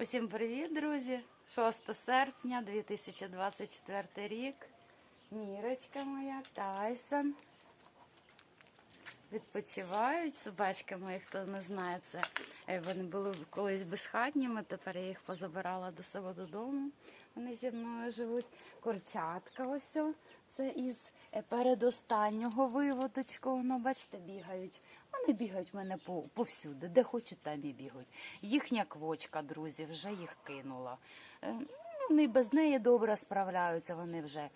Усім привіт, друзі! 6 серпня 2024 рік. Мірочка моя, Тайсон. Відпочивають собачки мої, хто не знає це. е, Вони були колись безхатніми, тепер я їх позабирала до себе додому. Вони зі мною живуть. Курчатка ось. Це із е, передостаннього виводочку. Ну, бачите, бігають. Вони бігають в мене по, повсюди, де хочуть, там і бігають. Їхня квочка, друзі, вже їх кинула. Е, ну, Вони без неї добре справляються, вони вже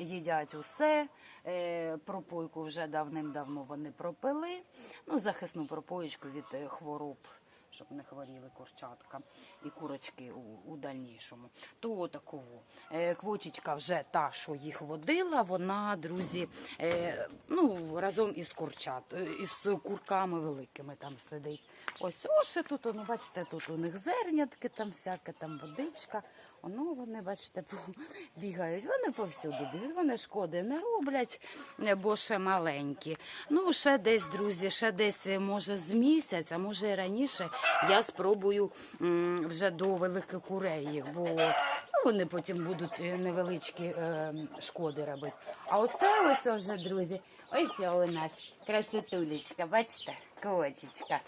їдять усе. Е, пропойку вже давним-давно вони пропили. Ну, захисну пропоєчку від е, хвороб, щоб не хворіли курчатка і курочки у, у дальнішому. То таково. Е, квочечка вже та, що їх водила, вона, друзі, е, ну, разом із курчат, е, із курками великими там сидить. Ось, ось тут, ну, бачите, тут у них зернятки, там всяке, там водичка. Воно вони, бачите, бігають. Вони повсюди бігають. Вони шкоди не роблять, е, бо ще маленькі. Ну, ще десь, друзі, ще десь, е, може, з місяць, а може і раніше, я спробую вже до великих курей їх, бо ну, вони потім будуть е, невеличкі шкоди робити. А оце ось вже, друзі, ось у нас красотулечка, бачите, кочечка.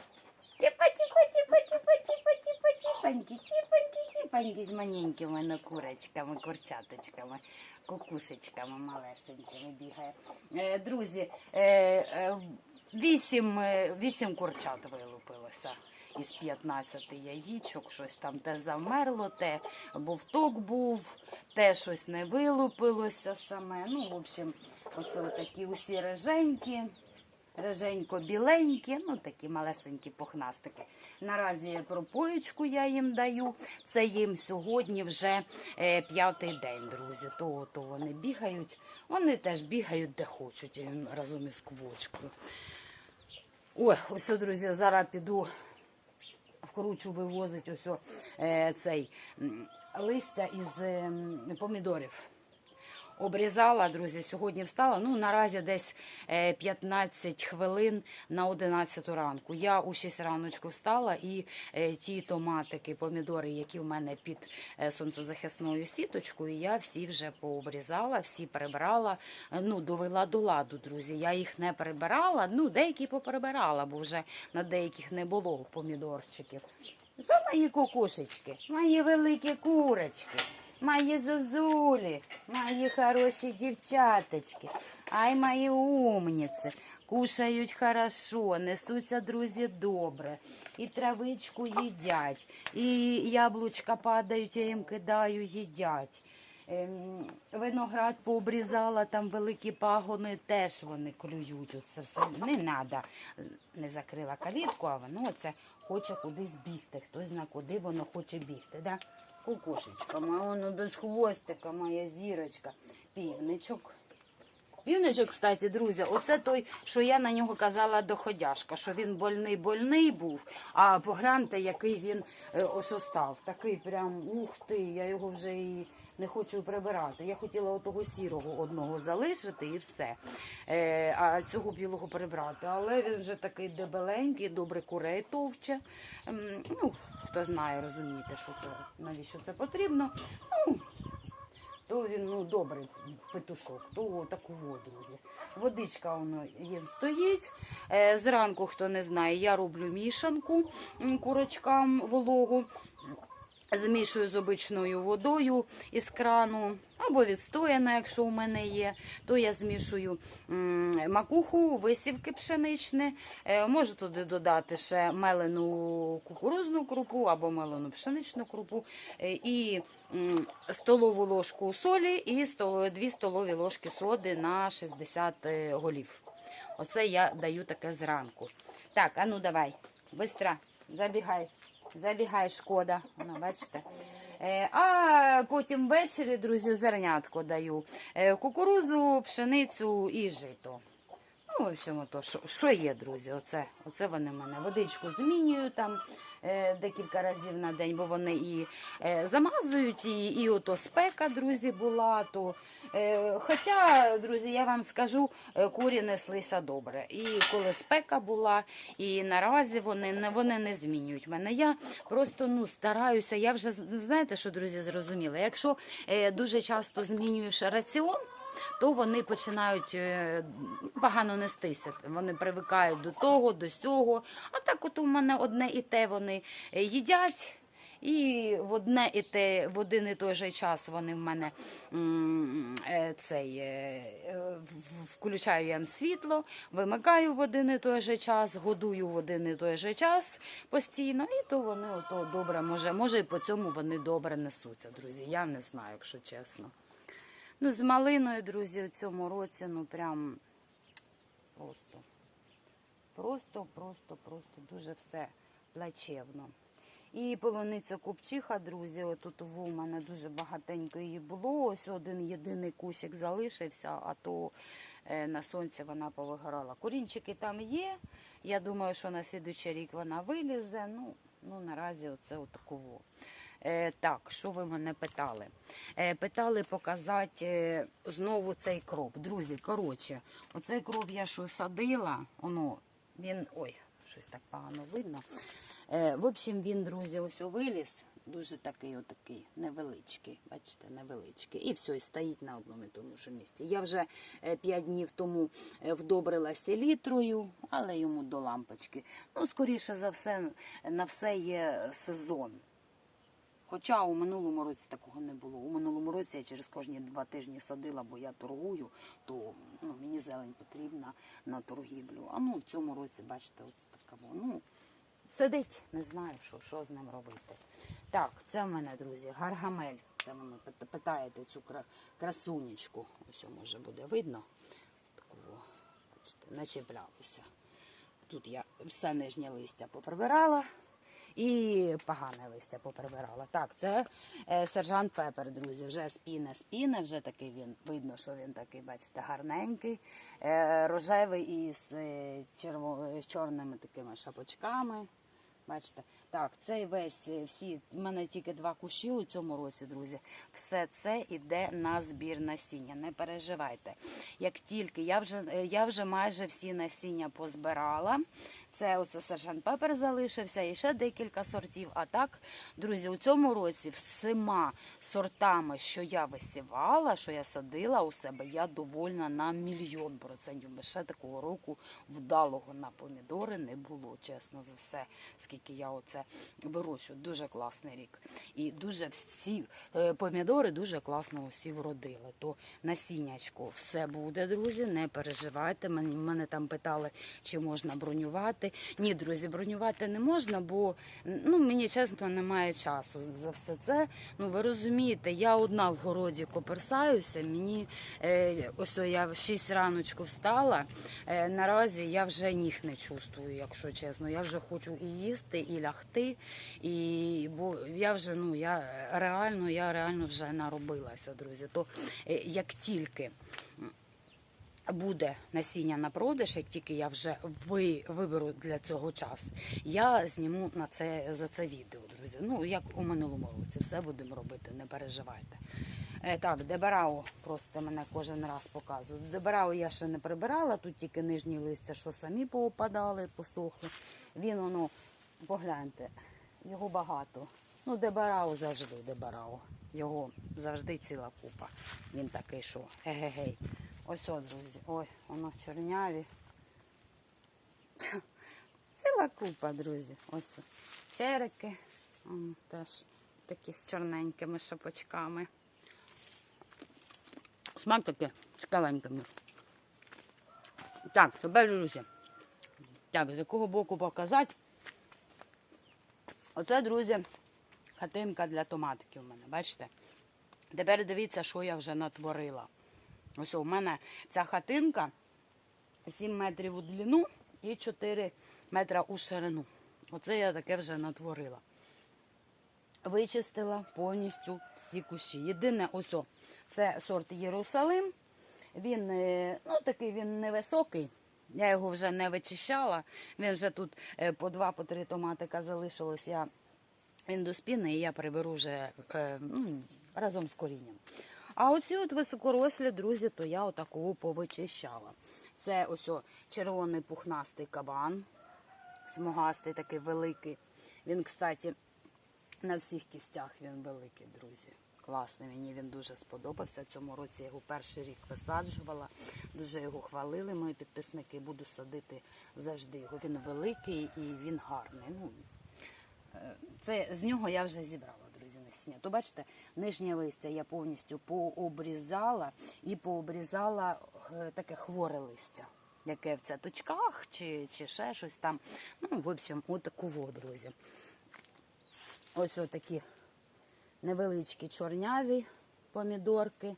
Тіпа, тіпа, тіпа, тіпа, тіпа, тіпа, тіпаньки, тіпаньки, тіпаньки з маленькими мене курочками, курчаточками, кукусечками малесенькими бігає. Е, друзі, е, е, вісім, вісім курчат вилупилося. Із 15 яїчок, щось там те замерло, те бовток був, те щось не вилупилося саме. Ну, в общем, оце такі усі реженькі реженько-біленькі, ну такі малесенькі пухнастики. Наразі пропоєчку я їм даю. Це їм сьогодні вже е, п'ятий день, друзі. То, то вони бігають. Вони теж бігають де хочуть е, разом із квочкою. Ой, ось, друзі, зараз піду вкручу вивозить ось е, цей листя із е, помідорів. Обрізала, друзі, сьогодні встала. Ну, наразі десь е, 15 хвилин на 11 ранку. Я у 6 раночку встала і е, ті томатики, помідори, які в мене під е, сонцезахисною сіточкою, я всі вже пообрізала, всі прибрала. Е, Ну, довела до ладу, друзі. Я їх не прибирала. Ну, деякі поперебирала, бо вже на деяких не було помідорчиків. Це мої кукушечки, мої великі курочки. Мої зозулі, мої хороші дівчаточки, ай мої умниці. Кушають хорошо, несуться друзі добре, і травичку їдять, і яблучка падають, я їм кидаю, їдять. Ем, Виноград пообрізала, там великі пагони, теж вони клюють. Оце все не треба. Не закрила калітку, а воно це хоче кудись бігти. Хтось зна куди воно хоче бігти. Да? Кукушечка, моя, воно без хвостика, моя зірочка, півничок. Півничок, кстати, друзі, оце той, що я на нього казала доходяшка, що він больний больний був, а погляньте, який він е, ось остав. Такий прям ух ти, я його вже і не хочу прибирати. Я хотіла отого сірого одного залишити і все. Е, а цього білого прибрати. Але він вже такий дебеленький, добре курей товче. Ем, ну, хто знає, розумієте, що це, навіщо це потрібно. Ну, то він ну, добрий петушок, то таку воду. Водичка воно їм стоїть. Е, зранку, хто не знає, я роблю мішанку курочкам вологу. Змішую з обичною водою із крану або відстояна, якщо у мене є, то я змішую макуху, висівки пшеничне. Е, Можу туди додати ще мелену кукурузну крупу або мелену пшеничну крупу е, і столову ложку солі і столо- дві столові ложки соди на 60 голів. Оце я даю таке зранку. Так, а ну давай, быстро, забігай. Забігай шкода, ну, бачите. Е, а потім ввечері, друзі, зернятко даю. Е, кукурузу, пшеницю і жито. Ну, в общем, то, що, є, друзі, оце, оце вони в мене. Водичку змінюю там, декілька разів на день, бо вони і е, замазують, і, і ото спека, друзі, була. То, е, хоча, друзі, я вам скажу, е, курі неслися добре. І коли спека була, і наразі вони вони не змінюють мене. Я просто ну, стараюся, я вже знаєте, що, друзі, зрозуміла. Якщо е, дуже часто змінюєш раціон, то вони починають е, погано нестися. Вони привикають до того, до сього. А так, от у мене одне і те вони е, їдять. І в одне і те, в один і той же час вони в мене е, цей включаю їм світло, вимикаю в один і той же час, годую в один і той же час постійно, і то вони ото добре може, може і по цьому вони добре несуться, друзі. Я не знаю, якщо чесно. Ну, з малиною, друзі, у цьому році, ну прям просто. Просто, просто, просто дуже все плачевно. І полуниця купчиха, друзі, отут у мене дуже багатенько її було. Ось один єдиний кущик залишився, а то е, на сонці вона повигорала. Корінчики там є. Я думаю, що на слідуючий рік вона вилізе. Ну, ну наразі оце отаково. Е, так, що ви мене питали? Е, питали показати е, знову цей кроп. Друзі, коротше, оцей кроп я що садила, воно, він, ой, щось так погано видно. В общем, він, друзі, ось виліз, дуже такий, отакий, невеличкий, бачите, невеличкий. І все, і стоїть на одному і тому ж місці. Я вже 5 днів тому вдобрила селітрою, але йому до лампочки. Ну, скоріше за все, на все є сезон. Хоча у минулому році такого не було. У минулому році я через кожні два тижні садила, бо я торгую, то ну, мені зелень потрібна на торгівлю. А ну в цьому році, бачите, ось такого. Ну, сидить, не знаю, що, що з ним робити. Так, це в мене, друзі, гаргамель. Це мене питаєте цю красунечку. Ось може буде видно. Такого, бачите, начеплялося. Тут я все нижнє листя поприбирала і погане листя поприбирала. Так, це е, сержант Пепер, друзі. Вже спіне, спіне, вже такий він. Видно, що він такий, бачите, гарненький, е, рожевий із е, черво, чорними такими шапочками. Бачите, так, цей весь всі. в мене тільки два кущі у цьому році, друзі. Все це йде на збір насіння. Не переживайте. Як тільки я вже я вже майже всі насіння позбирала. Це оце сержант Пепер залишився і ще декілька сортів. А так, друзі, у цьому році всіма сортами, що я висівала, що я садила у себе, я довольна на мільйон процентів. Бо ще такого року вдалого на помідори не було, чесно за все, скільки я оце вирощую. Дуже класний рік. І дуже всі е, помідори дуже класно усі вродили. То насіннячко все буде, друзі. Не переживайте. Мене там питали, чи можна бронювати. Ні, друзі, бронювати не можна, бо ну мені чесно немає часу за все це. Ну ви розумієте, я одна в городі коперсаюся. Мені е, ось я в 6 раночку встала. Е, наразі я вже ніг не чувствую, якщо чесно. Я вже хочу і їсти, і лягти. І бо я вже ну я реально, я реально вже наробилася, друзі. То е, як тільки буде насіння на продаж, як тільки я вже ви, виберу для цього час, я зніму на це за це відео, друзі. Ну як у минулому році, все будемо робити, не переживайте. Е, так, дебарау просто мене кожен раз показують. Дебарау я ще не прибирала, тут тільки нижні листя, що самі поопадали, посохли. Він воно, погляньте, його багато. Ну, дебарау завжди дебарау. Його завжди ціла купа. Він такий, що егегей. Ось от, друзі. Ой, воно чорняві. Ціла купа, друзі. Ось черики. М, Теж такі з чорненькими шапочками. Смак такий цікавенький. Так, тепер, друзі. Так, з якого боку показати? Оце, друзі, хатинка для томатиків у мене, бачите? Тепер дивіться, що я вже натворила. Ось у мене ця хатинка 7 метрів у длину і 4 метра у ширину. Оце я таке вже натворила. Вичистила повністю всі кущі. Єдине, ось о, це сорт Єрусалим. Він е, ну, такий він невисокий, Я його вже не вичищала. Він вже тут е, по два, по три томатика залишилось. Я він доспіний, і я приберу вже е, ну, разом з корінням. А оці от високорослі, друзі, то я отаково повичищала. Це ось червоний пухнастий кабан, смугастий, такий великий. Він, кстати, на всіх кістях він великий, друзі. Класний, мені він дуже сподобався. Цьому році я його перший рік висаджувала. Дуже його хвалили мої підписники. Буду садити завжди його. Він великий і він гарний. Ну, е, це з нього я вже зібрала, друзі. То бачите, нижнє листя я повністю пообрізала і пообрізала е, таке хворе листя, яке в цяточках чи, чи ще щось там. Ну, в общем, отаку во, друзі. Ось отакі невеличкі чорняві помідорки.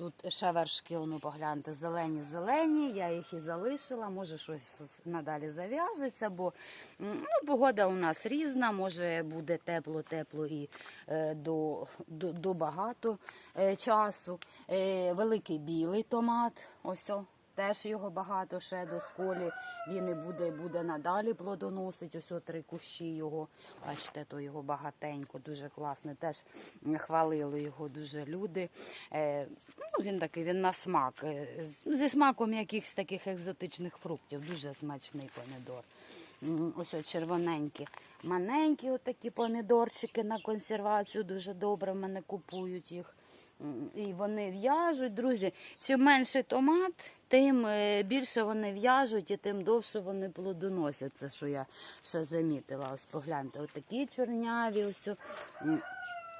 Тут ще вершки, ну погляньте, зелені-зелені. Я їх і залишила. Може щось надалі зав'яжеться, бо ну, погода у нас різна, може буде тепло-тепло і е, до, до, до багато е, часу. Е, великий білий томат. Ось о, теж його багато ще до сколі. Він і буде, буде надалі плодоносить. Ось три кущі його. Бачите, то його багатенько, дуже класний. Теж хвалили його дуже люди. Е, ну, він такий, він на смак. е, Зі смаком якихось таких екзотичних фруктів. Дуже смачний помідор. Ось о, червоненькі. Маленькі отакі помідорчики на консервацію. Дуже добре в мене купують їх. І вони в'яжуть, друзі. Чим менший томат, тим е, більше вони в'яжуть і тим довше вони плодоносять. Це що я ще замітила. Ось погляньте, отакі чорняві. Ось.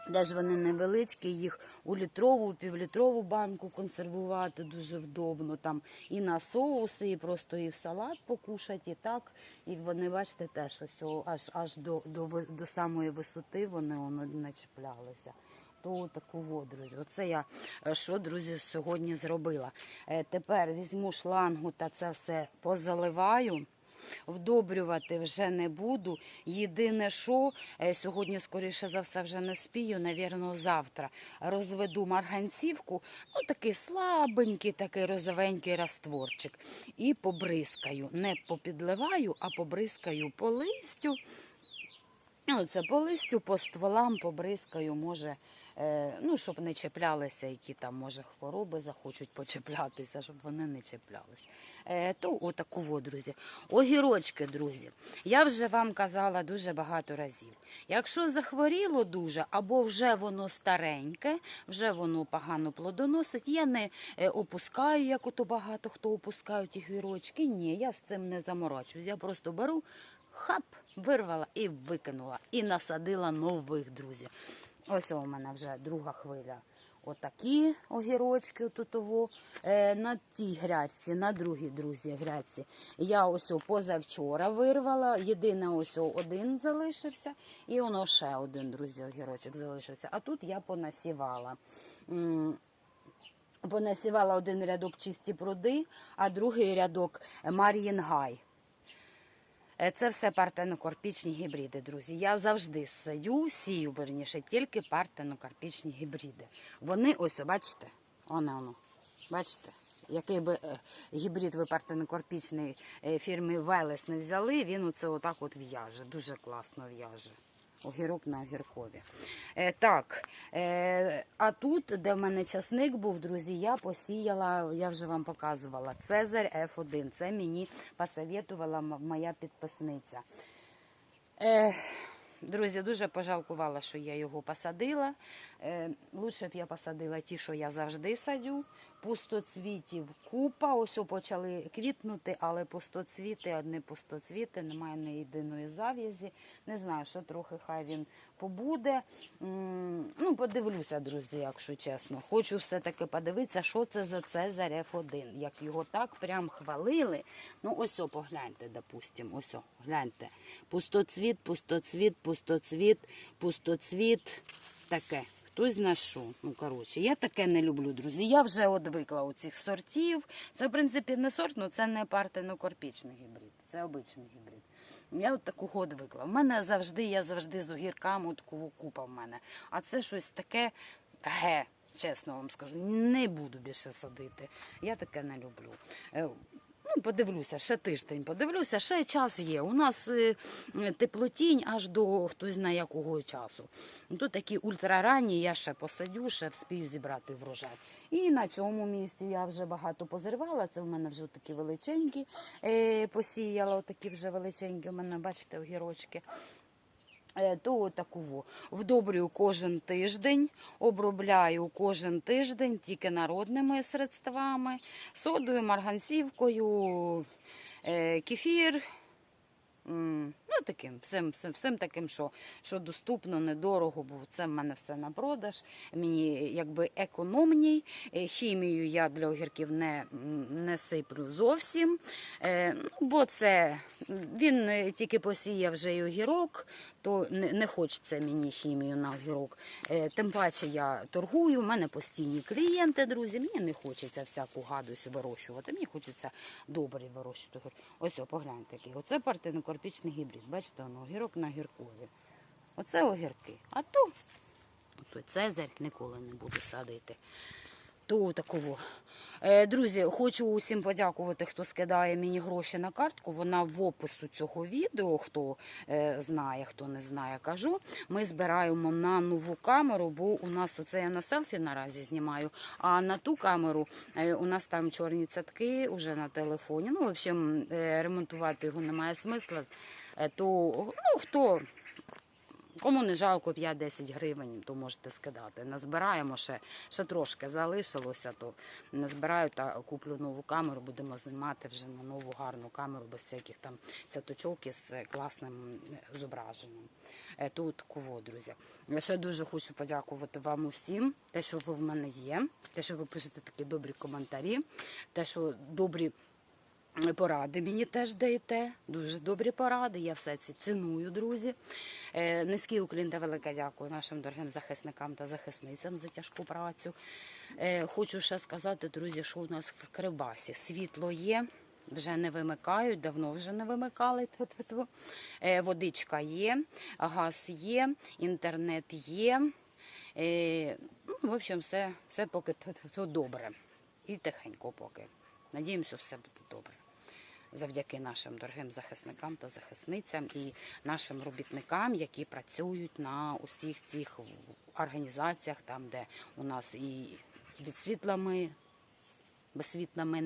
де ж вони невеличкі, їх у літрову, півлітрову банку консервувати дуже вдобно. Там і на соуси, і просто і в салат покушати, і так. І вони, бачите, теж ось аж аж до, до, до самої висоти вони воно начіплялися. То таку во, друзі. Оце я е, що, друзі, сьогодні зробила. Е, Тепер візьму шлангу та це все позаливаю. Вдобрювати вже не буду. Єдине, що е, сьогодні, скоріше за все, вже не спію, навірно, завтра розведу марганцівку, ну такий слабенький, такий розовенький растворчик. І побризкаю. Не попідливаю, а побризкаю по листю. Ну, це по листю, по стволам побризкаю, може, ну, щоб не чіплялися, які там, може, хвороби захочуть почіплятися, щоб вони не чіплялись. Е, то отаку во, друзі. Огірочки, друзі. Я вже вам казала дуже багато разів. Якщо захворіло дуже, або вже воно стареньке, вже воно погано плодоносить, я не е, опускаю, як ото багато хто опускають огірочки. Ні, я з цим не заморочуюсь. Я просто беру, хап, вирвала і викинула. І насадила нових друзів. Ось у мене вже друга хвиля. Отакі огірочки тутово. Е, на тій грядці, на другій друзі грядці. Я ось позавчора вирвала. Єдине ось один залишився, і воно ще один, друзі, огірочок залишився. А тут я понасівала. Понасівала один рядок чисті пруди, а другий рядок Мар'їнгай. Е, Це все партенокарпічні гібриди, друзі. Я завжди садю, сію, верніше, тільки партенокарпічні гібриди. Вони, ось, бачите, оно, воно, бачите, який би е, гібрид ви партенокарпічний е, фірми Велес не взяли, він оце отак от в'яже, дуже класно в'яже. Огірок на огіркові. Е, так, е, а тут, де в мене часник був, друзі, я посіяла, я вже вам показувала, Цезарь F1. Це мені посоветувала моя підписниця. Е, друзі, дуже пожалкувала, що я його посадила. Е, лучше б я посадила ті, що я завжди садю. Пустоцвітів купа. Ось почали квітнути, але пустоцвіти, одні пустоцвіти, немає ні єдиної зав'язі. Не знаю, що трохи хай він побуде. Ну, подивлюся, друзі, якщо чесно. Хочу все-таки подивитися, що це за Цезарь F1. Як його так прям хвалили. Ну, ось о, погляньте, допустим, ось гляньте. Пустоцвіт, пустоцвіт, пустоцвіт, пустоцвіт. Таке. Хтось зна що. Ну, коротше, я таке не люблю, друзі. Я вже одвикла у цих сортів. Це, в принципі, не сорт, але це не партенокорпічний гібрид. Це обичний гібрид. Я от такого одвикла. В мене завжди, я завжди з огірками, от такого купа в мене. А це щось таке ге, чесно вам скажу. Не буду більше садити. Я таке не люблю. Подивлюся, ще тиждень подивлюся, ще час є. У нас е, теплотінь аж до хтось знає якого часу. Тут такі ультраранні, я ще посадю, ще вспію зібрати врожай. І на цьому місці я вже багато позривала. Це в мене вже такі величенькі е, посіяла, такі вже величенькі. У мене, бачите, огірочки. Е, То таку вдобрюю кожен тиждень, обробляю кожен тиждень тільки народними средствами, содою, марганцівкою, е, кефір. Ну, таким, всім, всім, всім таким, що, що доступно, недорого, бо це в мене все на продаж. Мені якби економній. Е, Хімію я для огірків не, не сиплю зовсім. Е, ну, бо це він е, тільки посіяв вже й огірок, то не, не хочеться мені хімію на огірок. Тим паче я торгую, в мене постійні клієнти, друзі. Мені не хочеться всяку гадость вирощувати. Мені хочеться добре вирощувати. Ось, о, погляньте який. Оце партенокарпічний гібрид. Бачите, воно огірок на гіркові. Оце огірки. А то, то цезарь ніколи не буду садити. То такого. Е, Друзі, хочу усім подякувати, хто скидає мені гроші на картку. Вона в опису цього відео, хто е, знає, хто не знає, кажу. Ми збираємо на нову камеру, бо у нас оце я на селфі наразі знімаю. А на ту камеру е, у нас там чорні цятки вже на телефоні. Ну, в общем, е, ремонтувати його немає смисла. То ну, хто Кому не жалко 5-10 гривень, то можете скидати. Назбираємо ще, ще трошки залишилося, то назбираю та куплю нову камеру, будемо знімати вже на нову гарну камеру без всяких там цяточок із класним е, зображенням. Е, Тут кого, друзі. Я ще дуже хочу подякувати вам усім, те, що ви в мене є, те, що ви пишете такі добрі коментарі, те, що добрі Поради мені теж даєте, дуже добрі поради. Я все це ціную, друзі. Е, Низький уклін та велике дякую нашим дорогим захисникам та захисницям за тяжку працю. Е, Хочу ще сказати, друзі, що у нас в Кривбасі світло є. Вже не вимикають, давно вже не вимикали. Е, Водичка є, газ є, інтернет є. Ну, В общем, все, все поки добре. І тихенько поки. Надіємося, все буде добре. Завдяки нашим дорогим захисникам та захисницям і нашим робітникам, які працюють на усіх цих організаціях, там, де у нас і від світла ми, без світла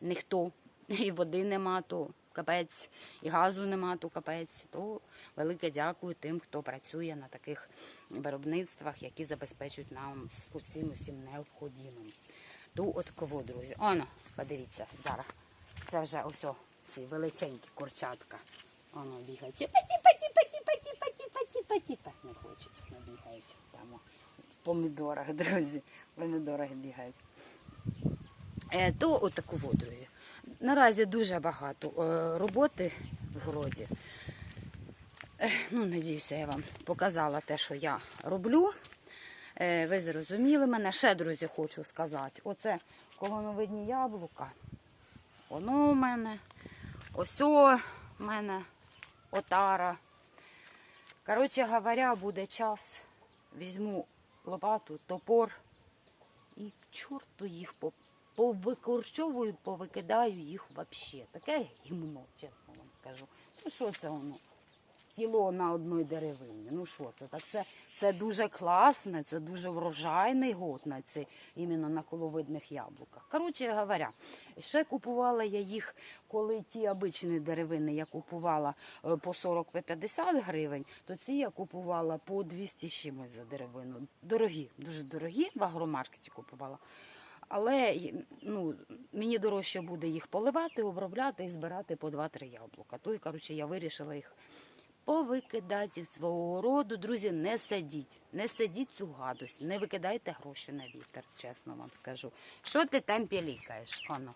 ніхто, і води нема, то капець, і газу нема, то капець. То велике дякую тим, хто працює на таких виробництвах, які забезпечують нам усім усім необхідним. То от кого, друзі. Оно, подивіться, зараз. Це вже ось ці величенькі курчатка. Воно бігає. Тіпа, тіпа, тіпа, тіпа, тіпа, тіпа, тіпа, тіпа. Не хочуть, не бігають. Там в помідорах, друзі. В помідорах бігають. Е, то от такого, друзі. Наразі дуже багато е, роботи в городі. Е, ну, надіюся, я вам показала те, що я роблю. Ви зрозуміли мене. Ще, друзі, хочу сказати. Оце колоновидні яблука. Воно у мене. Ось у мене отара. Коротше говоря, буде час. Візьму лопату, топор і к чорту їх по- повикорчовую, повикидаю їх взагалі. Таке гімно, чесно вам скажу. Ну що це воно? Кіло на одній деревині. Ну що це? Так це, це дуже класне, це дуже врожайний год на ці, іменно на коловидних яблуках. Коротше говоря, ще купувала я їх, коли ті обичні деревини я купувала е, по 40-50 гривень, то ці я купувала по 200 чимось за деревину. Дорогі, дуже дорогі, в агромаркеті купувала. Але ну, мені дорожче буде їх поливати, обробляти і збирати по 2-3 яблука. То коротше, я вирішила їх повикидати зі свого роду. Друзі, не садіть, не садіть цю гадость, не викидайте гроші на вітер, чесно вам скажу. Що ти там пілікаєш? Оно.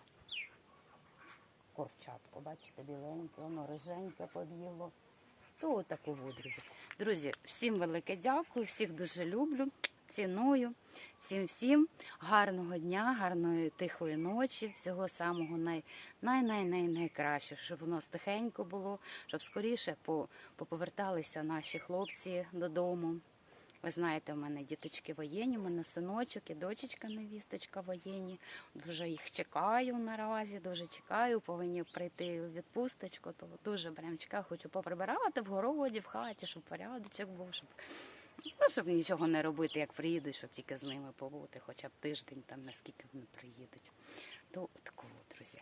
Корчатко, бачите, біленьке, воно риженьке побігло. То отаку друзі. Друзі, всім велике дякую, всіх дуже люблю, ціную. Всім всім гарного дня, гарної тихої ночі, всього самого най, най, най, най, найкращого, щоб у нас тихенько було, щоб скоріше поповерталися наші хлопці додому. Ви знаєте, у мене діточки воєнні, у мене синочок і дочечка невісточка воєнні. Дуже їх чекаю наразі, дуже чекаю. Повинні прийти у відпусточку. То дуже прям чекаю, хочу поприбирати в городі, в хаті, щоб порядочок був, щоб. Ну, щоб нічого не робити, як приїдуть, щоб тільки з ними побути, хоча б тиждень, там наскільки вони приїдуть. То такого, друзі.